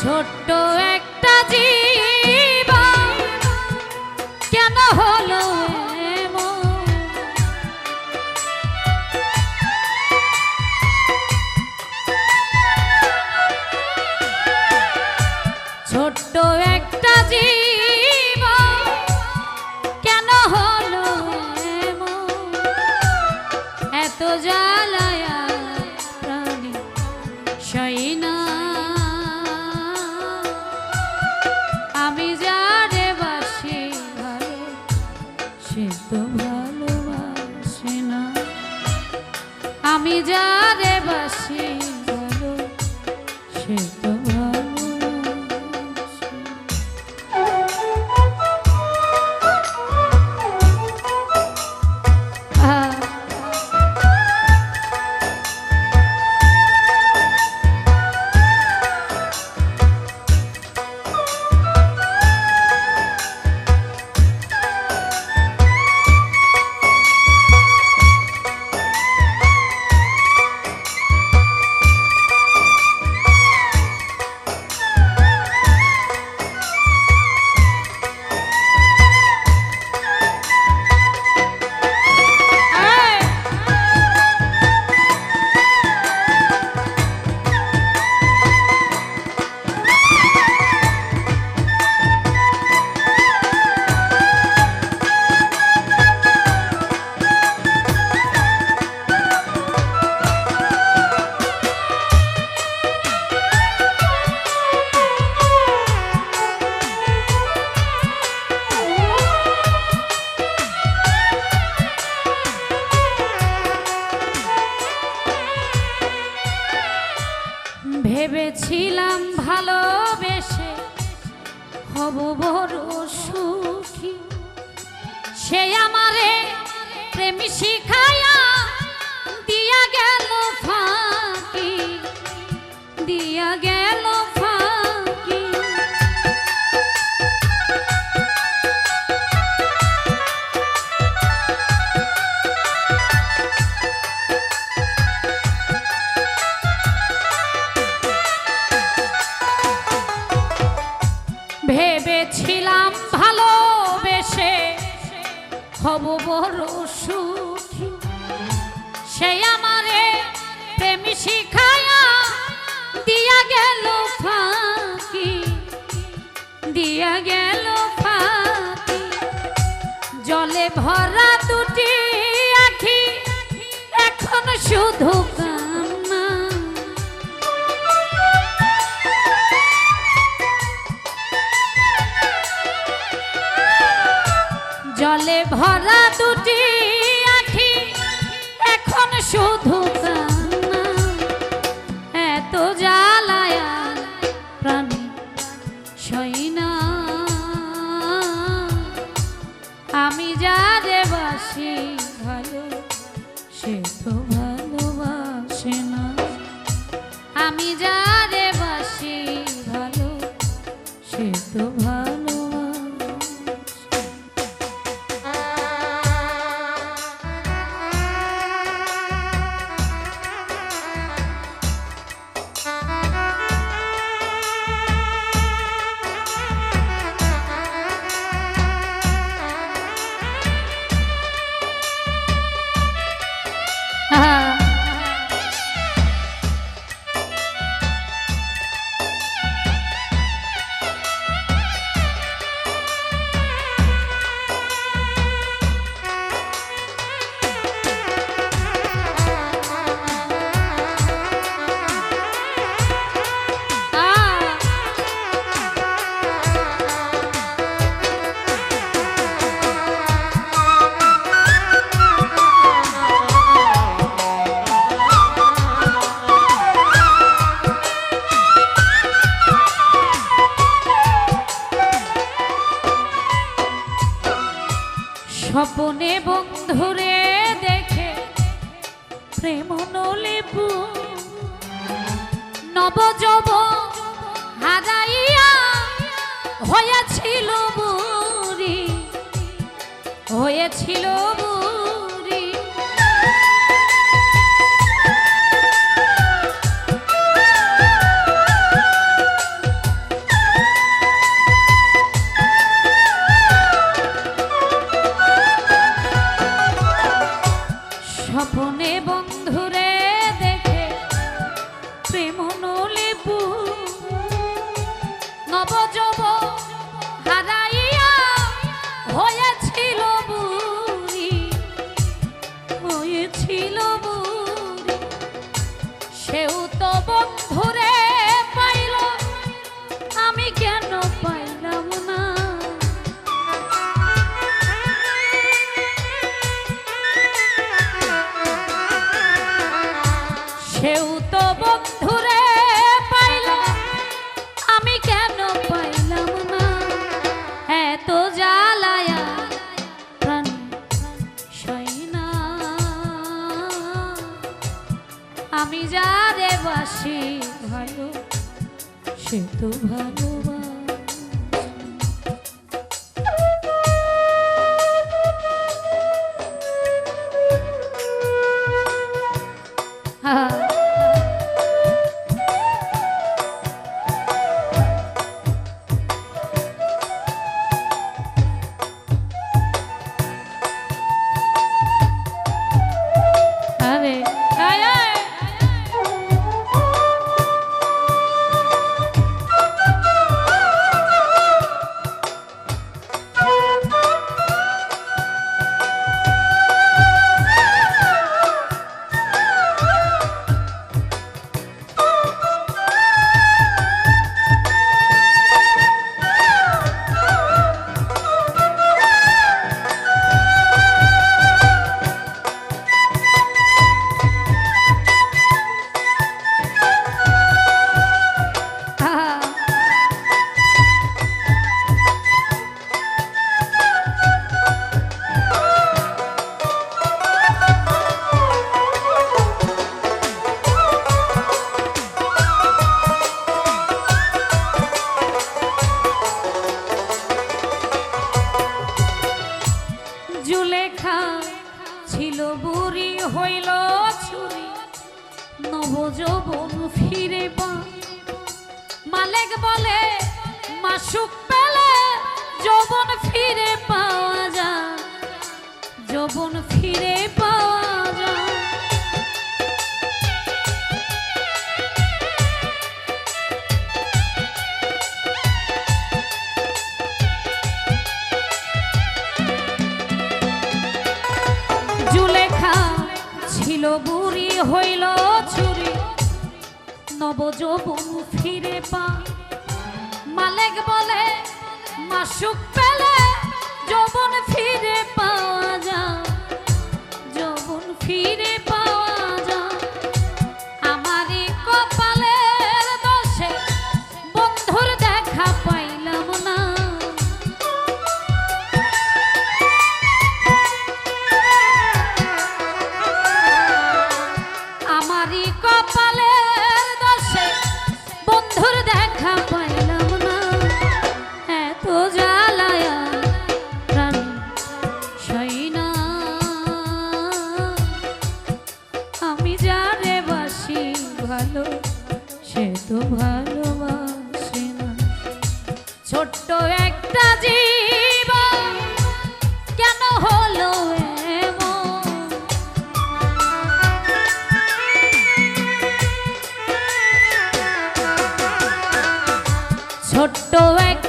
ছোট্ট একটা জীবন কেন হলো? ছোট্ট একটা জীবন সে তো ভালোবাসে না। আমি যারে বাসি হব হব বড় সুখী। সে আমারে প্রেম শিখায়া দিয়া গেল ফাঁকি, দিয়া গেল ফাঁকি। জলে ভরা দুটি আখি, এখন শুধু জলে ভরা দুটি আখি এখন শুধু প্রাণী আমি ভালো সে তো না। আমি যারে বন্ধুরে দেখে প্রেম নলিপু। নবজব হারাইয়া হয়েছিল বুড়ি হয়েছিল বুড়ি। যারে বাসি ভালো সে তো ভালোবাসি Ah. uh -huh. ছিল হইল ছুরি নব যৌবন ফিরে মালেক বলে, মাসুক পেলে যৌবন ফিরে পাওয়া যায়। যৌবন ফিরে ছিল বুড়ি হইল ছুরি। নবযৌবন ফিরে পা। মালেক বলে মাসুক ভালো সে তো ভালোবাসে না। ছোট্ট একটা জীবন কেন হলো ছোট্ট একটা